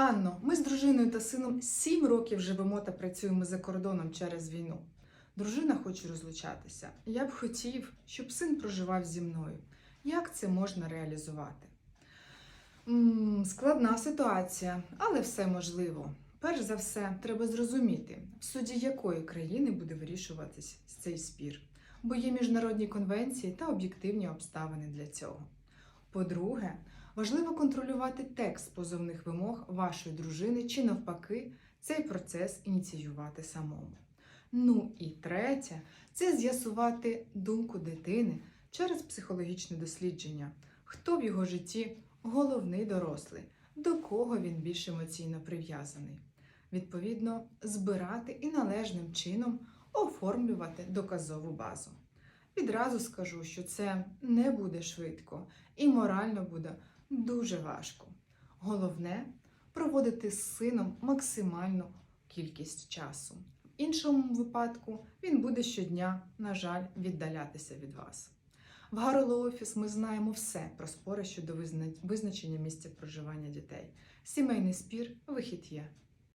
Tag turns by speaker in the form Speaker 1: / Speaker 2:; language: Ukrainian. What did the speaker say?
Speaker 1: Анно, ми з дружиною та сином сім років живемо та працюємо за кордоном через війну. Дружина хоче розлучатися. Я б хотів, щоб син проживав зі мною. Як це можна реалізувати? м складна ситуація, але все можливо. Перш за все, треба зрозуміти, в суді якої країни буде вирішуватись цей спір, бо є міжнародні конвенції та об'єктивні обставини для цього. По-друге, важливо контролювати текст позовних вимог вашої дружини чи навпаки цей процес ініціювати самому. Ну і третє це з'ясувати думку дитини через психологічне дослідження, хто в його житті головний дорослий, до кого він більш емоційно прив'язаний. Відповідно, збирати і належним чином оформлювати доказову базу. Відразу скажу, що це не буде швидко і морально буде дуже важко. Головне проводити з сином максимальну кількість часу. В іншому випадку він буде щодня, на жаль, віддалятися від вас. В Гароло Офіс ми знаємо все про спори щодо визначення місця проживання дітей. Сімейний спір вихід є.